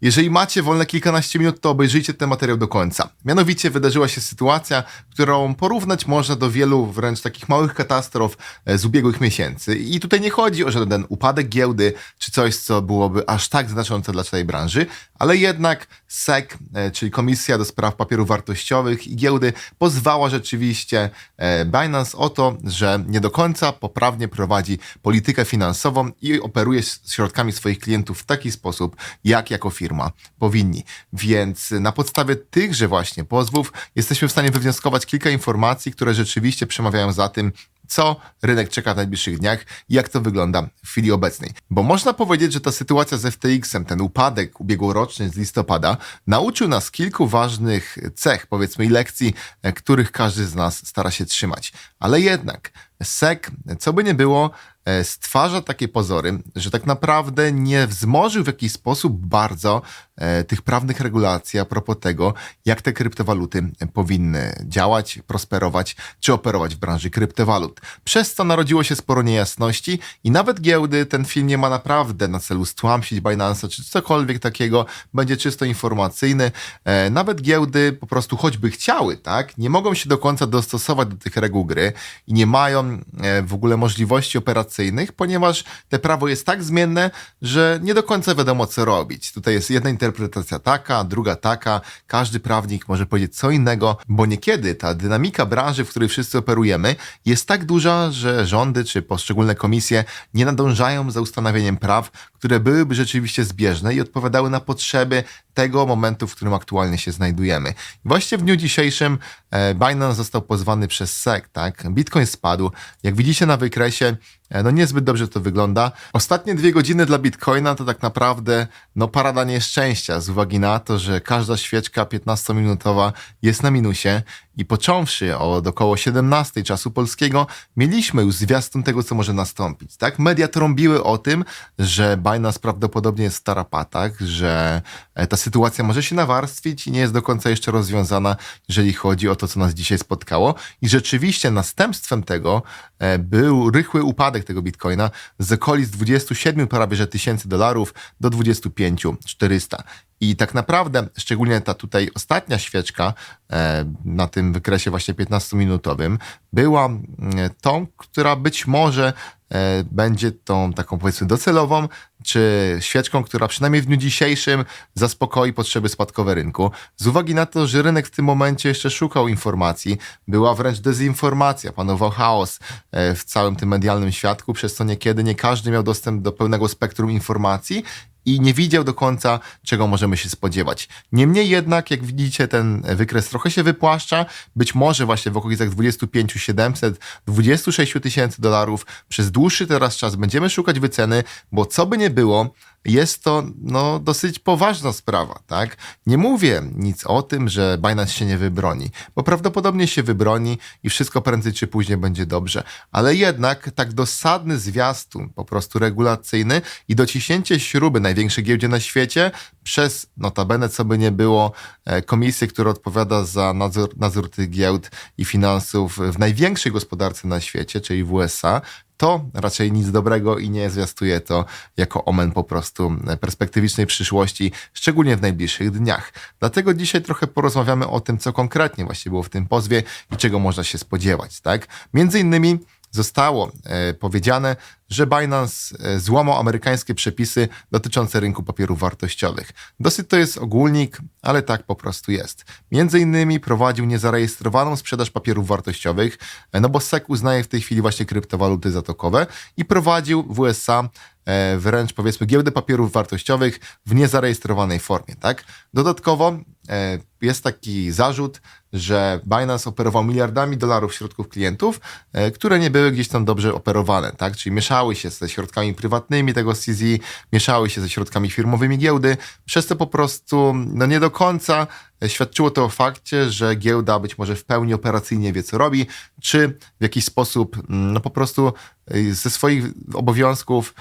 Jeżeli macie wolne kilkanaście minut, to obejrzyjcie ten materiał do końca. Mianowicie wydarzyła się sytuacja, którą porównać można do wielu wręcz takich małych katastrof e, z ubiegłych miesięcy. I tutaj nie chodzi o żaden upadek giełdy, czy coś, co byłoby aż tak znaczące dla całej branży, ale jednak SEC, e, czyli Komisja do Spraw Papierów Wartościowych i Giełdy, pozwała rzeczywiście e, Binance o to, że nie do końca poprawnie prowadzi politykę finansową i operuje środkami swoich klientów w taki sposób, jak jako firma powinni. Więc na podstawie tychże właśnie pozwów jesteśmy w stanie wywnioskować kilka informacji, które rzeczywiście przemawiają za tym, co rynek czeka w najbliższych dniach i jak to wygląda w chwili obecnej. Bo można powiedzieć, że ta sytuacja z FTX-em, ten upadek ubiegłoroczny z listopada, nauczył nas kilku ważnych cech, powiedzmy, i lekcji, e, których każdy z nas stara się trzymać. Ale jednak SEC, co by nie było, e, stwarza takie pozory, że tak naprawdę nie wzmożył w jakiś sposób bardzo e, tych prawnych regulacji a propos tego, jak te kryptowaluty powinny działać, prosperować czy operować w branży kryptowalut. Przez co narodziło się sporo niejasności i nawet giełdy, ten film nie ma naprawdę na celu stłamsić Binance'a czy cokolwiek takiego, będzie czysto informacyjny. E, nawet giełdy po prostu choćby chciały, tak, nie mogą się do końca dostosować do tych reguł gry i nie mają e, w ogóle możliwości operacyjnych, ponieważ te prawo jest tak zmienne, że nie do końca wiadomo co robić. Tutaj jest jedna interpretacja taka, druga taka, każdy prawnik może powiedzieć co innego, bo niekiedy ta dynamika branży, w której wszyscy operujemy, jest tak duża, że rządy czy poszczególne komisje nie nadążają za ustanowieniem praw, które byłyby rzeczywiście zbieżne i odpowiadały na potrzeby tego momentu, w którym aktualnie się znajdujemy. Właśnie w dniu dzisiejszym e, Binance został pozwany przez SEC, tak? Bitcoin spadł. Jak widzicie na wykresie, no niezbyt dobrze to wygląda. Ostatnie dwie godziny dla Bitcoina to tak naprawdę no parada nieszczęścia z uwagi na to, że każda świeczka 15-minutowa jest na minusie i począwszy od około 17 czasu polskiego, mieliśmy już zwiastun tego, co może nastąpić. Tak? Media trąbiły o tym, że Binance prawdopodobnie jest w tarapatach, że e, ta sytuacja może się nawarstwić i nie jest do końca jeszcze rozwiązana, jeżeli chodzi o to, co nas dzisiaj spotkało. I rzeczywiście następstwem tego e, był rychły upadek tego bitcoina z okolic 27 prawie że tysięcy dolarów do 25 400. I tak naprawdę, szczególnie ta tutaj ostatnia świeczka e, na tym wykresie właśnie 15-minutowym, była mm, tą, która być może e, będzie tą taką powiedzmy docelową, czy świeczką, która przynajmniej w dniu dzisiejszym zaspokoi potrzeby spadkowe rynku. Z uwagi na to, że rynek w tym momencie jeszcze szukał informacji, była wręcz dezinformacja, panował chaos e, w całym tym medialnym świadku, przez co niekiedy nie każdy miał dostęp do pełnego spektrum informacji i nie widział do końca, czego możemy się spodziewać. Niemniej jednak, jak widzicie, ten wykres trochę się wypłaszcza. Być może właśnie w okolicach 25 700, 26 tysięcy dolarów przez dłuższy teraz czas będziemy szukać wyceny, bo co by nie było, jest to no, dosyć poważna sprawa, tak? Nie mówię nic o tym, że Binance się nie wybroni, bo prawdopodobnie się wybroni i wszystko prędzej czy później będzie dobrze, ale jednak tak dosadny zwiastun, po prostu regulacyjny i dociśnięcie śruby największej giełdzie na świecie przez notabene, co by nie było, e, komisję, która odpowiada za nadzór, nadzór tych giełd i finansów w największej gospodarce na świecie, czyli w USA, to raczej nic dobrego i nie zwiastuje to jako omen po prostu perspektywicznej przyszłości, szczególnie w najbliższych dniach. Dlatego dzisiaj trochę porozmawiamy o tym, co konkretnie właśnie było w tym pozwie i czego można się spodziewać. Tak? Między innymi zostało e, powiedziane, że Binance e, złamał amerykańskie przepisy dotyczące rynku papierów wartościowych. Dosyć to jest ogólnik, ale tak po prostu jest. Między innymi prowadził niezarejestrowaną sprzedaż papierów wartościowych, e, no bo SEC uznaje w tej chwili właśnie kryptowaluty zatokowe i prowadził w USA wręcz powiedzmy giełdę papierów wartościowych w niezarejestrowanej formie, tak? Dodatkowo jest taki zarzut, że Binance operował miliardami dolarów środków klientów, e, które nie były gdzieś tam dobrze operowane, tak? Czyli mieszały się ze środkami prywatnymi tego CZ, mieszały się ze środkami firmowymi giełdy, przez to po prostu no nie do końca świadczyło to o fakcie, że giełda być może w pełni operacyjnie wie, co robi, czy w jakiś sposób mm, no po prostu ze swoich obowiązków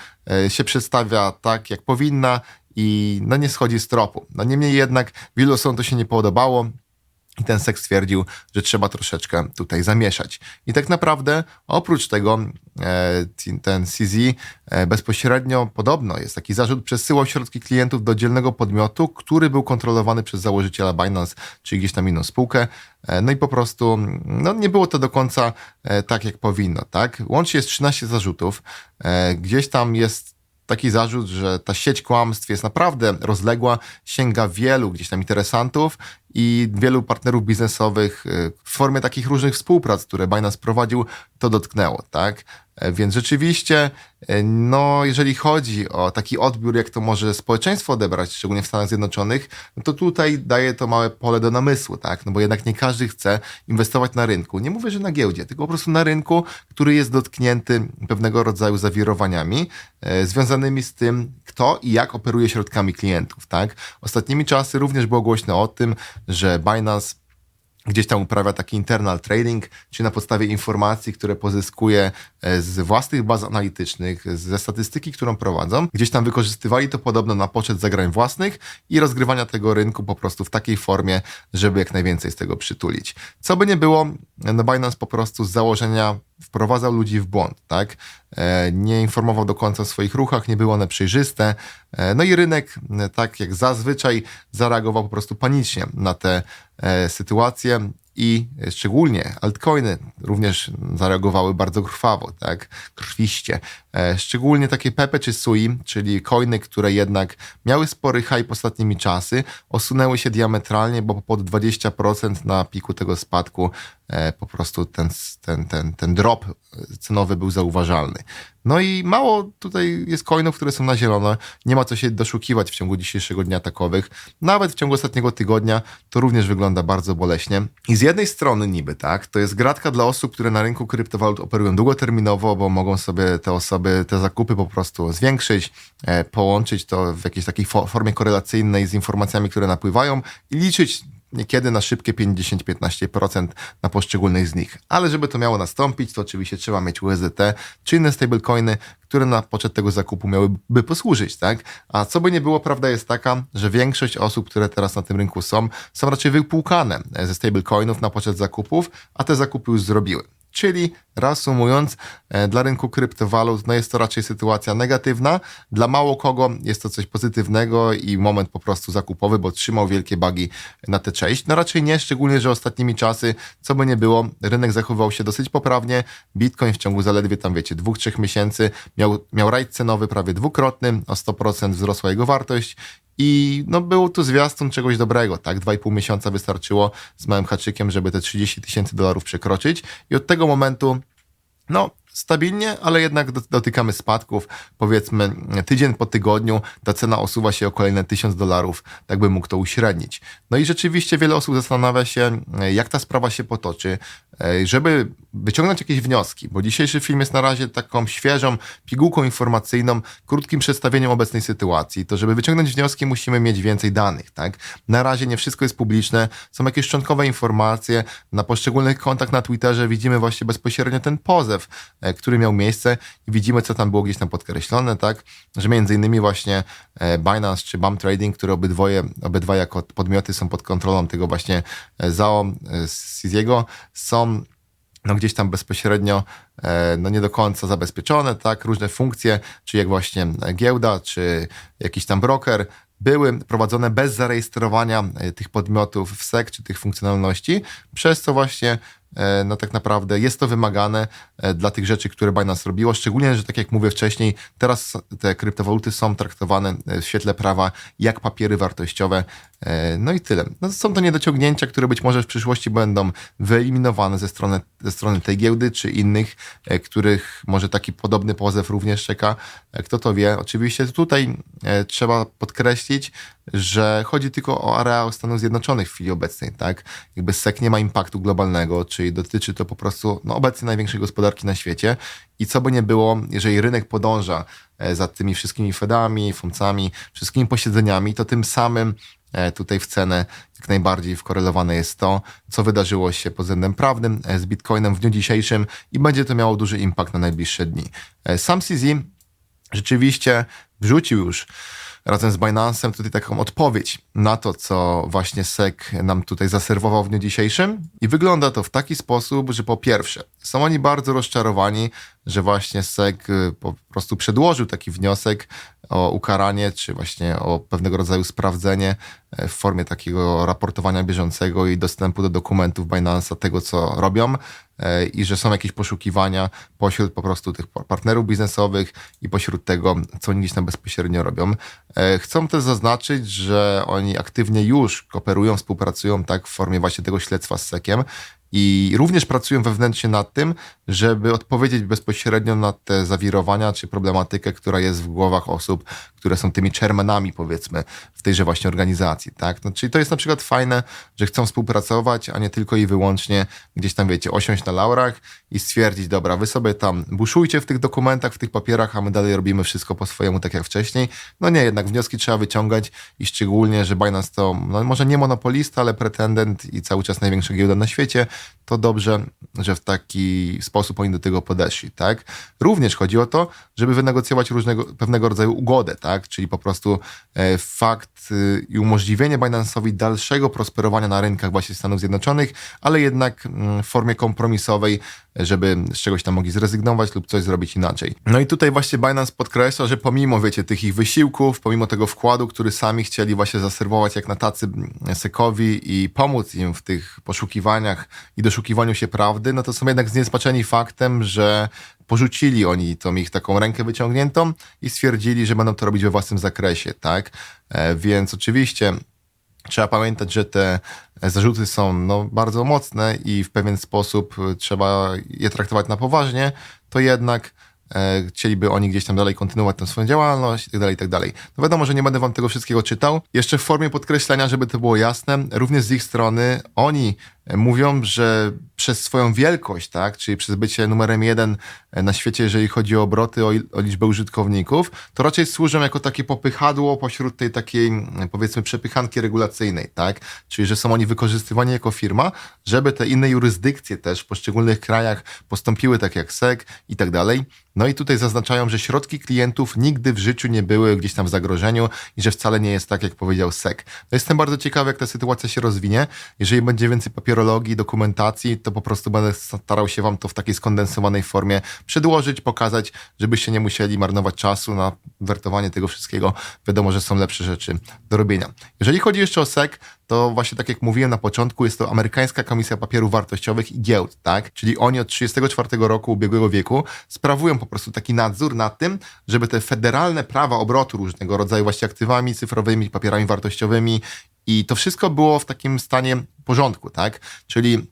się przedstawia tak, jak powinna i no nie schodzi z tropu. No niemniej jednak wielu osobom to się nie podobało, I ten seks stwierdził, że trzeba troszeczkę tutaj zamieszać. I tak naprawdę oprócz tego e, ten CZ e, bezpośrednio podobno jest taki zarzut przesyłał środki klientów do dzielnego podmiotu, który był kontrolowany przez założyciela Binance, czy gdzieś tam inną spółkę. E, no i po prostu no, nie było to do końca tak, jak powinno. Tak? Łącznie jest 13 zarzutów. Gdzieś tam jest taki zarzut, że ta sieć kłamstw jest naprawdę rozległa, sięga wielu gdzieś tam interesantów i wielu partnerów biznesowych y, w formie takich różnych współprac, które Binance prowadził, to dotknęło, tak? E, więc rzeczywiście, e, no, jeżeli chodzi o taki odbiór, jak to może społeczeństwo odebrać, szczególnie w Stanach Zjednoczonych, no to tutaj daje to małe pole do namysłu, tak? No bo jednak nie każdy chce inwestować na rynku. Nie mówię, że na giełdzie, tylko po prostu na rynku, który jest dotknięty pewnego rodzaju zawirowaniami e, związanymi z tym, kto i jak operuje środkami klientów, tak? Ostatnimi czasy również było głośno o tym, że Binance gdzieś tam uprawia taki internal trading, czyli na podstawie informacji, które pozyskuje e, z własnych baz analitycznych, ze statystyki, którą prowadzą, gdzieś tam wykorzystywali to podobno na poczet zagrań własnych i rozgrywania tego rynku po prostu w takiej formie, żeby jak najwięcej z tego przytulić. Co by nie było, no Binance po prostu z założenia wprowadzał ludzi w błąd, tak? E, nie informował do końca o swoich ruchach, nie były one przejrzyste. E, no i rynek, tak jak zazwyczaj, zareagował po prostu panicznie na te e, sytuacje i szczególnie altcoiny również zareagowały bardzo krwawo, tak, krwiście. Szczególnie takie Pepe czy Sui, czyli coiny, które jednak miały spory hype ostatnimi czasy, osunęły się diametralnie, bo pod 20% na piku tego spadku E, po prostu ten, ten, ten, ten drop cenowy był zauważalny. No i mało tutaj jest coinów, które są na zielono. Nie ma co się doszukiwać w ciągu dzisiejszego dnia takowych. Nawet w ciągu ostatniego tygodnia to również wygląda bardzo boleśnie. I z jednej strony niby, tak, to jest gratka dla osób, które na rynku kryptowalut operują długoterminowo, bo mogą sobie te osoby, te zakupy po prostu zwiększyć, e, połączyć to w jakiejś takiej formie korelacyjnej z informacjami, które napływają i liczyć niekiedy na szybkie 50-15% na poszczególnych z nich. Ale żeby to miało nastąpić, to oczywiście trzeba mieć USDT czy inne stablecoiny, które na poczet tego zakupu miałyby posłużyć, tak? A co by nie było, prawda jest taka, że większość osób, które teraz na tym rynku są, są raczej wypłukane ze stablecoinów na poczet zakupów, a te zakupy już zrobiły. Czyli reasumując, e, dla rynku kryptowalut no jest to raczej sytuacja negatywna. Dla mało kogo jest to coś pozytywnego i moment po prostu zakupowy, bo trzymał wielkie bagi na tę część. No raczej nie, szczególnie, że ostatnimi czasy, co by nie było, rynek zachowywał się dosyć poprawnie. Bitcoin w ciągu zaledwie tam, wiecie, dwóch, trzech miesięcy miał, miał rajd cenowy prawie dwukrotny, o 100% wzrosła jego wartość i no, był tu zwiastun czegoś dobrego, tak? Dwa i pół miesiąca wystarczyło z małym haczykiem, żeby te 30 tysięcy dolarów przekroczyć. I od tego momentu, no, stabilnie, ale jednak dotykamy spadków. Powiedzmy, tydzień po tygodniu ta cena osuwa się o kolejne 1000 dolarów, tak by mógł to uśrednić. No i rzeczywiście wiele osób zastanawia się, jak ta sprawa się potoczy, e, żeby wyciągnąć jakieś wnioski, bo dzisiejszy film jest na razie taką świeżą pigułką informacyjną, krótkim przedstawieniem obecnej sytuacji. To żeby wyciągnąć wnioski, musimy mieć więcej danych, tak? Na razie nie wszystko jest publiczne, są jakieś szczątkowe informacje, na poszczególnych kontach na Twitterze widzimy właśnie bezpośrednio ten pozew, e, który miał miejsce i widzimy, co tam było gdzieś tam podkreślone, tak? Że między innymi właśnie e, Binance czy BAM Trading, które obydwoje, obydwa jako podmioty są pod kontrolą tego właśnie e, ZAO, Siziego, są no gdzieś tam bezpośrednio no nie do końca zabezpieczone, tak, różne funkcje, czy jak właśnie giełda, czy jakiś tam broker, były prowadzone bez zarejestrowania tych podmiotów w SEC, czy tych funkcjonalności, przez co właśnie E, no tak naprawdę jest to wymagane e, dla tych rzeczy, które Binance robiło, szczególnie, że tak jak mówię wcześniej, teraz te kryptowaluty są traktowane e, w świetle prawa jak papiery wartościowe. No i tyle. No są to niedociągnięcia, które być może w przyszłości będą wyeliminowane ze strony, ze strony tej giełdy czy innych, których może taki podobny pozew również czeka. Kto to wie? Oczywiście tutaj trzeba podkreślić, że chodzi tylko o areał Stanów Zjednoczonych w chwili obecnej, tak? Jakby SEC nie ma impaktu globalnego, czyli dotyczy to po prostu no, obecnie największej gospodarki na świecie i co by nie było, jeżeli rynek podąża e, za tymi wszystkimi Fedami, FOMCami, wszystkimi posiedzeniami, to tym samym e, tutaj w cenę jak najbardziej wkorelowane jest to, co wydarzyło się pod względem prawnym e, z Bitcoinem w dniu dzisiejszym i będzie to miało duży impact na najbliższe dni. Sam CZ rzeczywiście wrzucił już razem z Binance'em tutaj taką odpowiedź na to, co właśnie SEC nam tutaj zaserwował w dniu dzisiejszym. I wygląda to w taki sposób, że po pierwsze, są oni bardzo rozczarowani, że właśnie SEC y, po prostu przedłożył taki wniosek o ukaranie, czy właśnie o pewnego rodzaju sprawdzenie e, w formie takiego raportowania bieżącego i dostępu do dokumentów Binance'a tego, co robią e, i że są jakieś poszukiwania pośród po prostu tych partnerów biznesowych i pośród tego, co oni gdzieś tam bezpośrednio robią. E, chcą też zaznaczyć, że oni aktywnie już kooperują, współpracują tak w formie właśnie tego śledztwa z SEC-iem i również pracują wewnętrznie nad tym, żeby odpowiedzieć bezpośrednio na te zawirowania czy problematykę, która jest w głowach osób, które są tymi chairmanami, powiedzmy, w tejże właśnie organizacji. Tak? No, czyli to jest na przykład fajne, że chcą współpracować, a nie tylko i wyłącznie gdzieś tam, wiecie, osiąść na laurach i stwierdzić, dobra, wy sobie tam buszujcie w tych dokumentach, w tych papierach, a my dalej robimy wszystko po swojemu, tak jak wcześniej. No nie, jednak wnioski trzeba wyciągać i szczególnie, że Binance to no, może nie monopolista, ale pretendent i cały czas największa giełda na świecie, to dobrze, że w taki sposób oni do tego podeszli, tak? Również chodzi o to, żeby wynegocjować różnego, pewnego rodzaju ugodę, tak? Czyli po prostu e, fakt y, i umożliwienie Binance'owi dalszego prosperowania na rynkach właśnie Stanów Zjednoczonych, ale jednak mm, w formie kompromisowej, żeby z czegoś tam mogli zrezygnować lub coś zrobić inaczej. No i tutaj właśnie Binance podkreśla, że pomimo, wiecie, tych ich wysiłków, pomimo tego wkładu, który sami chcieli właśnie zaserwować jak na tacy mm, Sekowi i pomóc im w tych poszukiwaniach i doszukiwaniu się prawdy, no to są jednak zniesmaczeni faktem, że porzucili oni tą ich taką rękę wyciągniętą i stwierdzili, że będą to robić we własnym zakresie, tak? E, więc oczywiście trzeba pamiętać, że te zarzuty są no, bardzo mocne i w pewien sposób trzeba je traktować na poważnie, to jednak e, chcieliby oni gdzieś tam dalej kontynuować tę swoją działalność i tak dalej, i tak. No wiadomo, że nie będę wam tego wszystkiego czytał. Jeszcze w formie podkreślenia, żeby to było jasne, również z ich strony oni mówią, że przez swoją wielkość, tak, czyli przez bycie numerem jeden na świecie, jeżeli chodzi o obroty, o, o, liczbę użytkowników, to raczej służą jako takie popychadło pośród tej takiej, powiedzmy, przepychanki regulacyjnej, tak, czyli że są oni wykorzystywani jako firma, żeby te inne jurysdykcje też w poszczególnych krajach postąpiły tak jak SEC i tak dalej. No i tutaj zaznaczają, że środki klientów nigdy w życiu nie były gdzieś tam w zagrożeniu i że wcale nie jest tak, jak powiedział SEC. No jestem bardzo ciekawy, jak ta sytuacja się rozwinie. Jeżeli będzie więcej papierologii, dokumentacji, to po prostu będę starał się Wam to w takiej skondensowanej formie przedłożyć, pokazać, żebyście nie musieli marnować czasu na wertowanie tego wszystkiego. Wiadomo, że są lepsze rzeczy do robienia. Jeżeli chodzi jeszcze o SEC, to właśnie tak jak mówiłem na początku, jest to Amerykańska Komisja Papierów Wartościowych i Giełd, tak? Czyli oni od 1934 roku ubiegłego wieku sprawują po prostu taki nadzór nad tym, żeby te federalne prawa obrotu różnego rodzaju właśnie aktywami cyfrowymi, papierami wartościowymi i to wszystko było w takim stanie porządku, tak? Czyli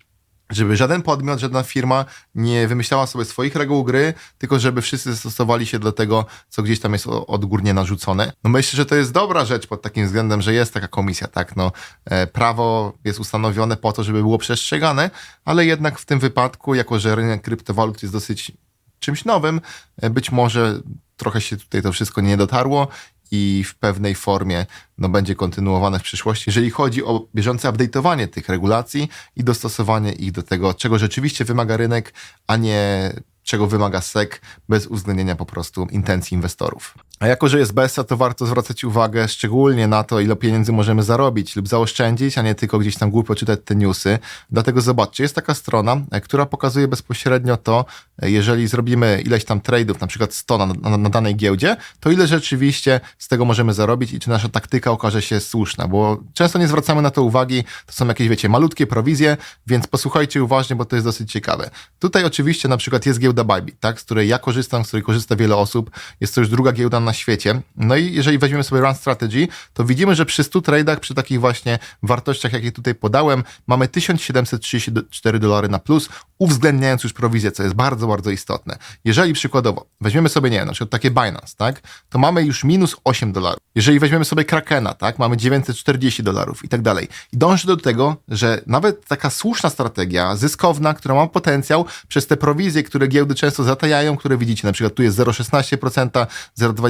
żeby żaden podmiot, żadna firma nie wymyślała sobie swoich reguł gry, tylko żeby wszyscy stosowali się do tego, co gdzieś tam jest odgórnie narzucone. No myślę, że to jest dobra rzecz pod takim względem, że jest taka komisja, tak? No, e, prawo jest ustanowione po to, żeby było przestrzegane, ale jednak w tym wypadku, jako że rynek kryptowalut jest dosyć czymś nowym, e, być może trochę się tutaj to wszystko nie dotarło i w pewnej formie no, będzie kontynuowane w przyszłości, jeżeli chodzi o bieżące update'owanie tych regulacji i dostosowanie ich do tego, czego rzeczywiście wymaga rynek, a nie czego wymaga SEC bez uwzględnienia po prostu intencji inwestorów. A jako, że jest BESA, to warto zwracać uwagę szczególnie na to, ile pieniędzy możemy zarobić lub zaoszczędzić, a nie tylko gdzieś tam głupio czytać te newsy. Dlatego zobaczcie, jest taka strona, e, która pokazuje bezpośrednio to, e, jeżeli zrobimy ileś tam trade'ów, na przykład 100 na, na, na, danej giełdzie, to ile rzeczywiście z tego możemy zarobić i czy nasza taktyka okaże się słuszna, bo często nie zwracamy na to uwagi, to są jakieś, wiecie, malutkie prowizje, więc posłuchajcie uważnie, bo to jest dosyć ciekawe. Tutaj oczywiście na przykład jest giełda Bybit, tak, z której ja korzystam, z której korzysta wiele osób, jest to już druga giełda na świecie. No i jeżeli weźmiemy sobie Run Strategy, to widzimy, że przy 100 tradeach, przy takich właśnie wartościach, jakie tutaj podałem, mamy 1734 dolary na plus, uwzględniając już prowizję, co jest bardzo, bardzo istotne. Jeżeli przykładowo weźmiemy sobie, nie wiem, na przykład takie Binance, tak, to mamy już minus 8 dolarów. Jeżeli weźmiemy sobie Krakena, tak, mamy 940 dolarów i tak dalej. I dąży do tego, że nawet taka słuszna strategia, zyskowna, która ma potencjał, przez te prowizje, które giełdy często zatajają, które widzicie, na przykład tu jest 0,16%,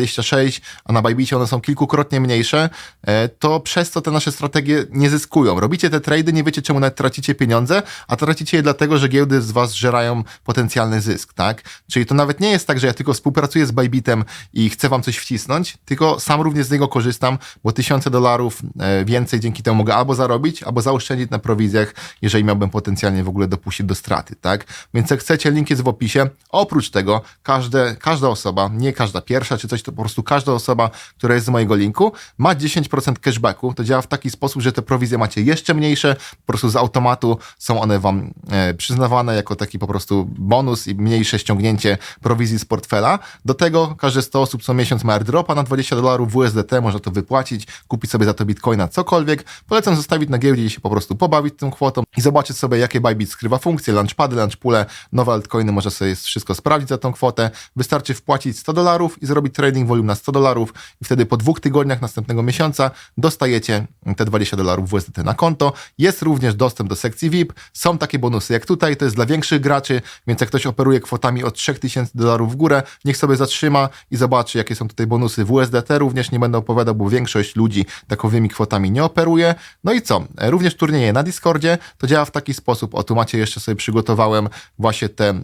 0,26, a na Bybicie one są kilkukrotnie mniejsze, e, to przez to te nasze strategie nie zyskują. Robicie te trady, nie wiecie czemu nawet tracicie pieniądze, a tracicie je dlatego, że giełdy z was żerają potencjalny zysk, tak? Czyli to nawet nie jest tak, że ja tylko współpracuję z Bybitem i chcę wam coś wcisnąć, tylko sam również z niego korzystam, bo tysiące dolarów e, więcej dzięki temu mogę albo zarobić, albo zaoszczędzić na prowizjach, jeżeli miałbym potencjalnie w ogóle dopuścić do straty, tak? Więc jak chcecie, link jest w opisie. Oprócz tego, każde, każda osoba, nie każda pierwsza czy coś, to po prostu każda osoba, która jest z mojego linku, ma 10% cashbacku. To działa w taki sposób, że te prowizje macie jeszcze mniejsze, po prostu z automatu są one wam e, przyznawane jako taki po prostu bonus i mniejsze ściągnięcie prowizji z portfela. Do tego każde 100 osób co miesiąc ma airdropa na 20 dolarów w USDT, można to wypłacić, kupić sobie za to bitcoina, cokolwiek. Polecam zostawić na giełdzie i się po prostu pobawić tą kwotą i zobaczyć sobie, jakie Bybit skrywa funkcje, launchpady, launchpule, nowe altcoiny, można sobie wszystko sprawdzić za tą kwotę. Wystarczy wpłacić 100 dolarów i zrobić trading volume na 100 dolarów i wtedy po dwóch tygodniach następnego miesiąca dostajecie te 20 dolarów w USDT na konto. Jest również dostęp do sekcji VIP. Są takie bonusy jak tutaj, to jest dla większych graczy, więc jak ktoś operuje kwotami od 3000 dolarów w górę, niech sobie zatrzyma i zobaczy, jakie są tutaj bonusy w USDT. Również nie będę opowiadał, bo większość ludzi takowymi kwotami nie operuje. No i co? Również turnieje na Discordzie. To działa w taki sposób. O, tu macie jeszcze sobie przygotowałem właśnie te e,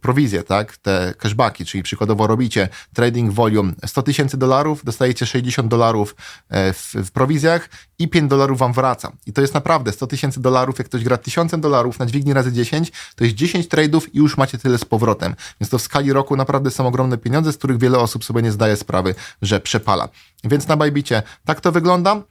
prowizje, tak? Te cashbacki, czyli przykładowo robicie trading volume 100 tysięcy dolarów, dostajecie 60 dolarów e, w, w prowizjach i 5 dolarów wam wraca. I to jest naprawdę 100 tysięcy dolarów, jak ktoś gra 1000 dolarów na dźwigni razy 10, to jest 10 trade'ów i już macie tyle z powrotem. Więc to w skali roku naprawdę są ogromne pieniądze, z których wiele osób sobie nie zdaje sprawy, że przepala. Więc na Bajbicie tak to wygląda.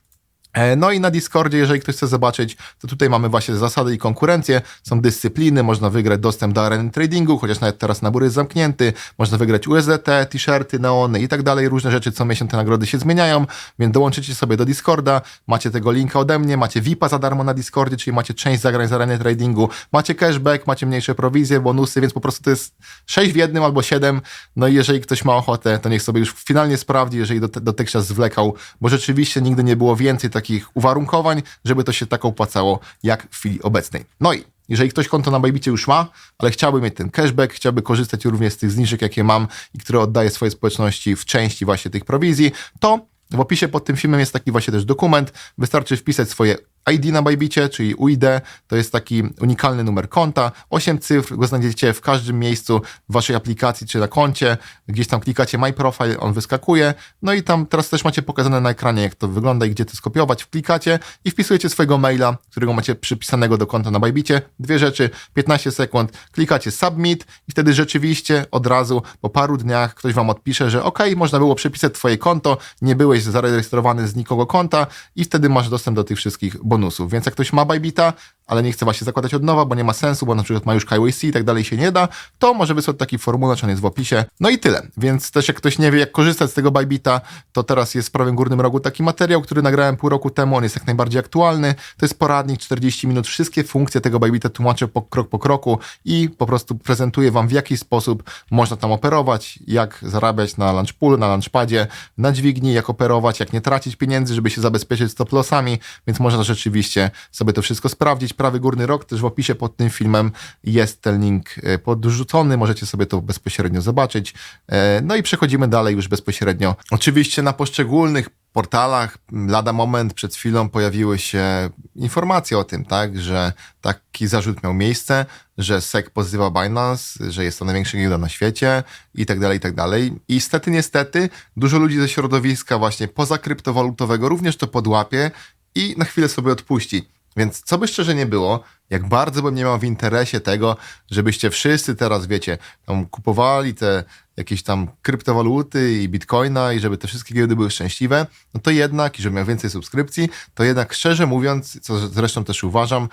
E, No i na Discordzie, jeżeli ktoś chce zobaczyć, to tutaj mamy właśnie zasady i konkurencję, są dyscypliny, można wygrać dostęp do areny tradingu, chociaż nawet teraz nabór jest zamknięty, można wygrać USDT, t-shirty, neony i tak dalej, różne rzeczy, co miesiąc te nagrody się zmieniają, więc dołączycie sobie do Discorda, macie tego linka ode mnie, macie VIPa za darmo na Discordzie, czyli macie część zagrań z areny tradingu, macie cashback, macie mniejsze prowizje, bonusy, więc po prostu to jest 6 w jednym albo 7, no i jeżeli ktoś ma ochotę, to niech sobie już finalnie sprawdzi, jeżeli dotychczas zwlekał, bo rzeczywiście nigdy nie było więcej takich takich uwarunkowań, żeby to się tak opłacało jak w chwili obecnej. No i jeżeli ktoś konto na Bajbicie już ma, ale chciałby mieć ten cashback, chciałby korzystać również z tych zniżek, jakie mam i które oddaję swojej społeczności w części właśnie tych prowizji, to w opisie pod tym filmem jest taki właśnie też dokument. Wystarczy wpisać swoje ID na Bajbicie, czyli UID, to jest taki unikalny numer konta. 8 cyfr go znajdziecie w każdym miejscu w waszej aplikacji czy na koncie. Gdzieś tam klikacie My Profile, on wyskakuje. No i tam teraz też macie pokazane na ekranie, jak to wygląda i gdzie to skopiować. Wklikacie i wpisujecie swojego maila, którego macie przypisanego do konta na Bajbicie. Dwie rzeczy, 15 sekund, klikacie Submit i wtedy rzeczywiście od razu po paru dniach ktoś wam odpisze, że ok, można było przepisać twoje konto, nie byłeś zarejestrowany z nikogo konta i wtedy masz dostęp do tych wszystkich bonusów. Więc jak ktoś ma Bybita, ale nie chce właśnie zakładać od nowa, bo nie ma sensu, bo na przykład ma już KYC i tak dalej się nie da, to może wysłać taki formularz, on jest w opisie. No i tyle. Więc też jak ktoś nie wie, jak korzystać z tego Bybita, to teraz jest w prawym górnym rogu taki materiał, który nagrałem pół roku temu, on jest jak najbardziej aktualny. To jest poradnik 40 minut, wszystkie funkcje tego Bybita tłumaczę po, krok po kroku i po prostu prezentuję wam w jaki sposób można tam operować, jak zarabiać na launchpoolu, na launchpadzie, na dźwigni, jak operować, jak nie tracić pieniędzy, żeby się zabezpieczyć stop lossami, więc można rzeczywiście sobie to wszystko sprawdzić. Prawy górny rok, też w opisie pod tym filmem jest ten link e, podrzucony, możecie sobie to bezpośrednio zobaczyć. E, no i przechodzimy dalej już bezpośrednio. Oczywiście na poszczególnych portalach lada moment przed chwilą pojawiły się informacje o tym, tak, że taki zarzut miał miejsce, że SEC pozywa Binance, że jest to największa giełda na świecie i tak dalej, i tak dalej. I niestety, niestety, dużo ludzi ze środowiska właśnie poza kryptowalutowego również to podłapie i na chwilę sobie odpuści. Więc co by szczerze nie było, jak bardzo bym nie miał w interesie tego, żebyście wszyscy teraz, wiecie, tam kupowali te jakieś tam kryptowaluty i bitcoina i żeby te wszystkie giełdy były szczęśliwe, no to jednak, i żeby miał więcej subskrypcji, to jednak szczerze mówiąc, co zresztą też uważam,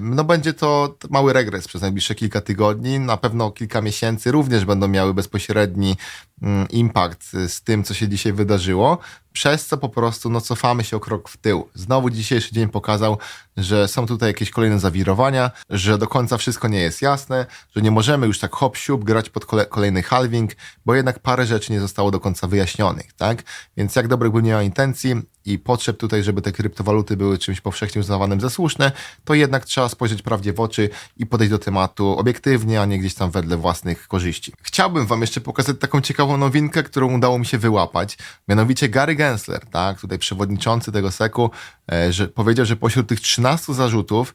no będzie to mały regres przez najbliższe kilka tygodni, na pewno kilka miesięcy również będą miały bezpośredni mm, impact z tym, co się dzisiaj wydarzyło, przez co po prostu no, cofamy się o krok w tył. Znowu dzisiejszy dzień pokazał, że są tutaj jakieś kolejne zawirowania, że do końca wszystko nie jest jasne, że nie możemy już tak hop siup grać pod kole kolejny halving, bo jednak parę rzeczy nie zostało do końca wyjaśnionych, tak? Więc jak dobrych by nie miał intencji i potrzeb tutaj, żeby te kryptowaluty były czymś powszechnie uznawanym za słuszne, to jednak trzeba spojrzeć prawdzie w oczy i podejść do tematu obiektywnie, a nie gdzieś tam wedle własnych korzyści. Chciałbym wam jeszcze pokazać taką ciekawą nowinkę, którą udało mi się wyłapać, mianowicie Gary Gensler, tak? Tutaj przewodniczący tego seku, e, że powiedział, że pośród tych 13 zarzutów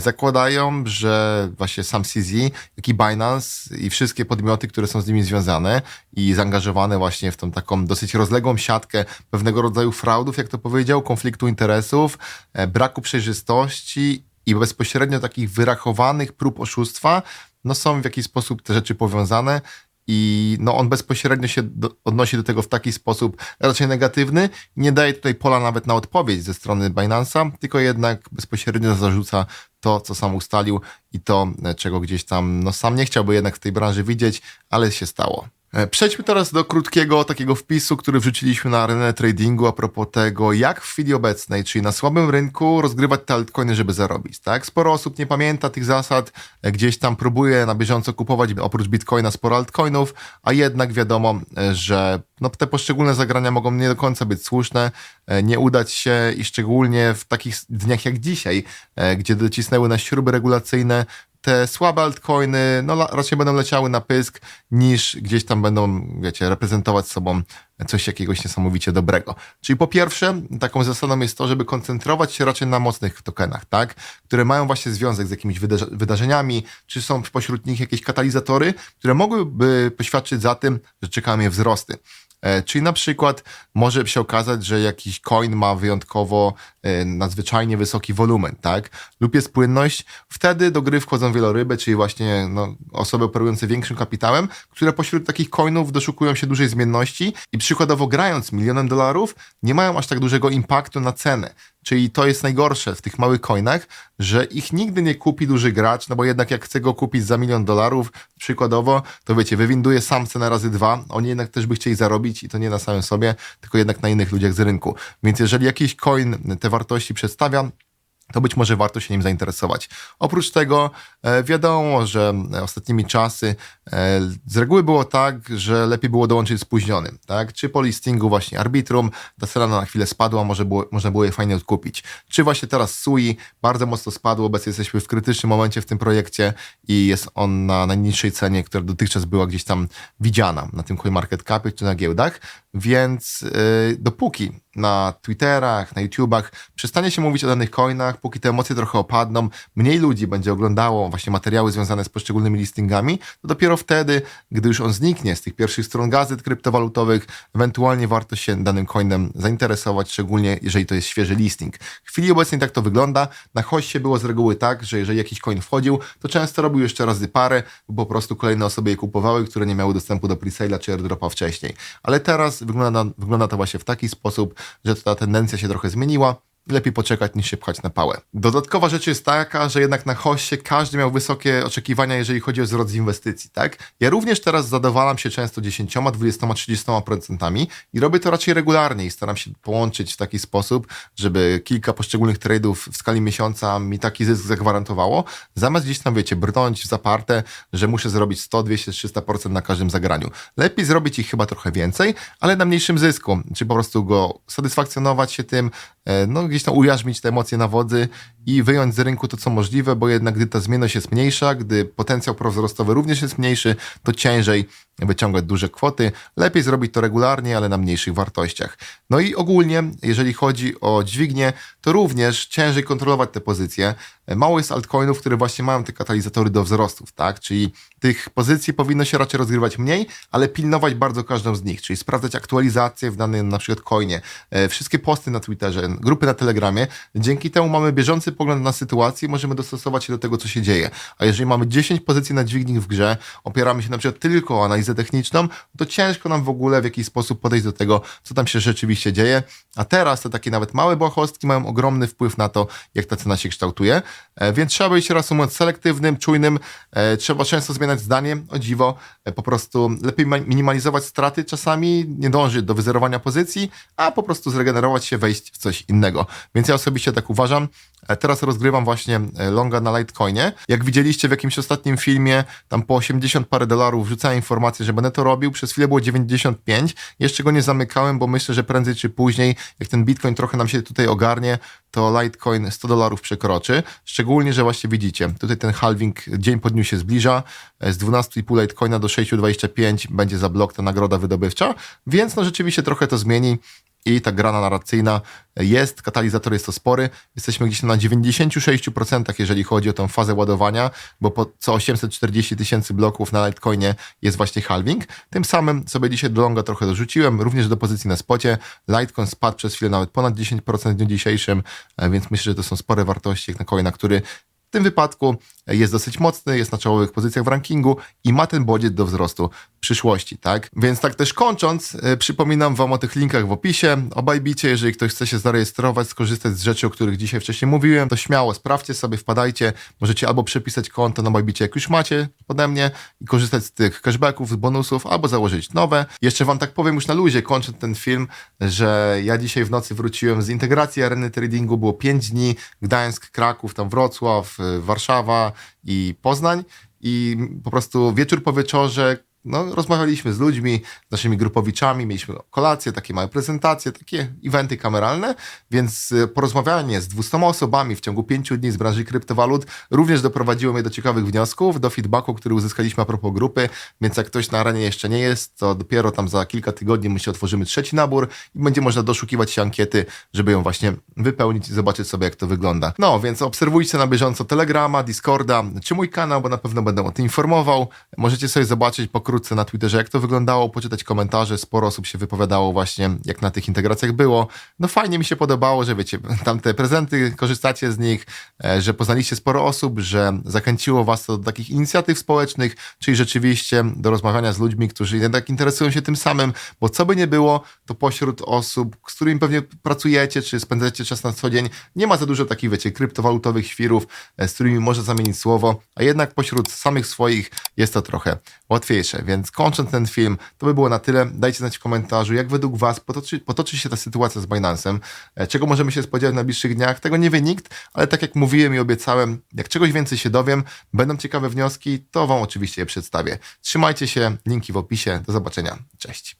zakładają, że właśnie sam CZ, jak i Binance i wszystkie podmioty, które są z nimi związane i zaangażowane właśnie w tą taką dosyć rozległą siatkę pewnego rodzaju fraudów, jak to powiedział, konfliktu interesów, e, braku przejrzystości i bezpośrednio takich wyrachowanych prób oszustwa, no są w jakiś sposób te rzeczy powiązane i no on bezpośrednio się do, odnosi do tego w taki sposób raczej negatywny. Nie daje tutaj pola nawet na odpowiedź ze strony Binance'a, tylko jednak bezpośrednio zarzuca to, co sam ustalił i to, czego gdzieś tam no sam nie chciałby jednak w tej branży widzieć, ale się stało. E, Przejdźmy teraz do krótkiego takiego wpisu, który wrzuciliśmy na arenę tradingu a propos tego, jak w chwili obecnej, czyli na słabym rynku, rozgrywać te altcoiny, żeby zarobić. Tak? Sporo osób nie pamięta tych zasad, e, gdzieś tam próbuje na bieżąco kupować oprócz bitcoina sporo altcoinów, a jednak wiadomo, e, że no, te poszczególne zagrania mogą nie do końca być słuszne, nie udać się i szczególnie w takich dniach jak dzisiaj, gdzie docisnęły na śruby regulacyjne, te słabe altcoiny no, raczej będą leciały na pysk, niż gdzieś tam będą, wiecie, reprezentować sobą coś jakiegoś niesamowicie dobrego. Czyli po pierwsze, taką zasadą jest to, żeby koncentrować się raczej na mocnych tokenach, tak? które mają właśnie związek z jakimiś wydarzeniami, czy są pośród nich jakieś katalizatory, które mogłyby poświadczyć za tym, że czekają je wzrosty. E, czyli na przykład może się okazać, że jakiś coin ma wyjątkowo e, nadzwyczajnie wysoki wolumen, tak? Lub jest płynność. Wtedy do gry wchodzą wieloryby, czyli właśnie no, osoby operujące większym kapitałem, które pośród takich coinów doszukują się dużej zmienności i przykładowo grając milionem dolarów nie mają aż tak dużego impaktu na cenę. Czyli to jest najgorsze w tych małych coinach, że ich nigdy nie kupi duży gracz, no bo jednak jak chce go kupić za milion dolarów, przykładowo, to wiecie, wywinduje sam cenę razy dwa, oni jednak też by chcieli zarobić i to nie na samym sobie, tylko jednak na innych ludziach z rynku. Więc jeżeli jakiś coin te wartości przedstawia, to być może warto się nim zainteresować. Oprócz tego e, wiadomo, że ostatnimi czasy e, z reguły było tak, że lepiej było dołączyć spóźnionym, tak? Czy po listingu właśnie Arbitrum, ta cena na chwilę spadła, może było, można było je fajnie odkupić. Czy właśnie teraz SUI bardzo mocno spadło, obecnie jesteśmy w krytycznym momencie w tym projekcie i jest on na najniższej cenie, która dotychczas była gdzieś tam widziana na tym CoinMarketCapie czy na giełdach, więc yy, dopóki na Twitterach, na YouTubach przestanie się mówić o danych coinach, póki te emocje trochę opadną, mniej ludzi będzie oglądało właśnie materiały związane z poszczególnymi listingami, to dopiero wtedy, gdy już on zniknie z tych pierwszych stron gazet kryptowalutowych, ewentualnie warto się danym coinem zainteresować, szczególnie jeżeli to jest świeży listing. W chwili obecnej tak to wygląda. Na hoście było z reguły tak, że jeżeli jakiś coin wchodził, to często robił jeszcze razy parę, bo po prostu kolejne osoby je kupowały, które nie miały dostępu do presale'a czy airdropa wcześniej. Ale teraz wygląda, wygląda to właśnie w taki sposób, że ta tendencja się trochę zmieniła lepiej poczekać niż się pchać na pałę. Dodatkowa rzecz jest taka, że jednak na hoście każdy miał wysokie oczekiwania, jeżeli chodzi o zwrot z inwestycji, tak? Ja również teraz zadowalam się często 10, 20, 30% i robię to raczej regularnie i staram się połączyć w taki sposób, żeby kilka poszczególnych trade'ów w skali miesiąca mi taki zysk zagwarantowało, zamiast gdzieś tam, wiecie, brnąć w zaparte, że muszę zrobić 100, 200, 300% na każdym zagraniu. Lepiej zrobić ich chyba trochę więcej, ale na mniejszym zysku, czy po prostu go satysfakcjonować się tym, e, no gdzieś tam ujarzmić te emocje na wodzy i wyjąć z rynku to, co możliwe, bo jednak gdy ta zmienność jest mniejsza, gdy potencjał prowzrostowy również jest mniejszy, to ciężej wyciągać duże kwoty. Lepiej zrobić to regularnie, ale na mniejszych wartościach. No i ogólnie, jeżeli chodzi o dźwignię, to również ciężej kontrolować te pozycje. Mało jest altcoinów, które właśnie mają te katalizatory do wzrostów, tak? Czyli tych pozycji powinno się raczej rozgrywać mniej, ale pilnować bardzo każdą z nich, czyli sprawdzać aktualizacje w danym na przykład coinie, e, wszystkie posty na Twitterze, grupy na Telegramie. Dzięki temu mamy bieżący pogląd na sytuację i możemy dostosować się do tego, co się dzieje. A jeżeli mamy 10 pozycji na dźwigni w grze, opieramy się na przykład tylko o analizę techniczną, to ciężko nam w ogóle w jakiś sposób podejść do tego, co tam się rzeczywiście dzieje. A teraz te takie nawet małe błahostki mają ogromny wpływ na to, jak ta cena się kształtuje. E, więc trzeba być reasumując selektywnym, czujnym, e, trzeba często zmieniać zdanie, o dziwo, e, po prostu lepiej minimalizować straty czasami, nie dążyć do wyzerowania pozycji, a po prostu zregenerować się, wejść w coś innego. Więc ja osobiście tak uważam. Teraz rozgrywam właśnie longa na Litecoinie. Jak widzieliście w jakimś ostatnim filmie, tam po 80 parę dolarów wrzucałem informację, że będę to robił. Przez chwilę było 95. Jeszcze go nie zamykałem, bo myślę, że prędzej czy później, jak ten Bitcoin trochę nam się tutaj ogarnie, to Litecoin 100 dolarów przekroczy. Szczególnie, że właśnie widzicie, tutaj ten halving dzień po dniu się zbliża. Z 12,5 Litecoina do 6,25 będzie za blok ta nagroda wydobywcza, więc no rzeczywiście trochę to zmieni i ta grana narracyjna jest, katalizator jest to spory. Jesteśmy gdzieś na 96%, jeżeli chodzi o tą fazę ładowania, bo po co 840 tysięcy bloków na Litecoinie jest właśnie halving. Tym samym sobie dzisiaj do longa trochę dorzuciłem, również do pozycji na spocie. Litecoin spadł przez chwilę nawet ponad 10% w dniu dzisiejszym, e, więc myślę, że to są spore wartości jak na coina, który w tym wypadku jest dosyć mocny, jest na czołowych pozycjach w rankingu i ma ten bodziec do wzrostu przyszłości, tak? Więc tak też kończąc, y, przypominam wam o tych linkach w opisie, o Bajbicie, jeżeli ktoś chce się zarejestrować, skorzystać z rzeczy, o których dzisiaj wcześniej mówiłem, to śmiało sprawdźcie sobie, wpadajcie, możecie albo przepisać konto na Bajbicie, jak już macie ode mnie i korzystać z tych cashbacków, z bonusów, albo założyć nowe. Jeszcze wam tak powiem już na luzie, kończąc ten film, że ja dzisiaj w nocy wróciłem z integracji areny tradingu, było 5 dni, Gdańsk, Kraków, tam Wrocław, y, Warszawa i Poznań. I po prostu wieczór po wieczorze no, rozmawialiśmy z ludźmi, naszymi grupowiczami, mieliśmy kolacje, takie małe prezentacje, takie eventy kameralne, więc y, porozmawianie z 200 osobami w ciągu 5 dni z branży kryptowalut również doprowadziło mnie do ciekawych wniosków, do feedbacku, który uzyskaliśmy a propos grupy, więc jak ktoś na arenie jeszcze nie jest, to dopiero tam za kilka tygodni my się otworzymy trzeci nabór i będzie można doszukiwać się ankiety, żeby ją właśnie wypełnić i zobaczyć sobie, jak to wygląda. No, więc obserwujcie na bieżąco Telegrama, Discorda, czy mój kanał, bo na pewno będę o tym informował. Możecie sobie zobaczyć pokrótce na Twitterze, jak to wyglądało, poczytać komentarze. Sporo osób się wypowiadało właśnie, jak na tych integracjach było. No fajnie mi się podobało, że wiecie, tam te prezenty, korzystacie z nich, e, że poznaliście sporo osób, że zachęciło was to do takich inicjatyw społecznych, czyli rzeczywiście do rozmawiania z ludźmi, którzy jednak interesują się tym samym, bo co by nie było, to pośród osób, z którymi pewnie pracujecie, czy spędzacie czas na co dzień, nie ma za dużo takich, wiecie, kryptowalutowych świrów, e, z którymi może zamienić słowo, a jednak pośród samych swoich jest to trochę łatwiejsze. Więc kończąc ten film, to by było na tyle. Dajcie znać w komentarzu, jak według Was potoczy, potoczy się ta sytuacja z Binance'em, e, czego możemy się spodziewać w najbliższych dniach. Tego nie wie nikt, ale tak jak mówiłem i obiecałem, jak czegoś więcej się dowiem, będą ciekawe wnioski, to Wam oczywiście je przedstawię. Trzymajcie się, linki w opisie. Do zobaczenia. Cześć.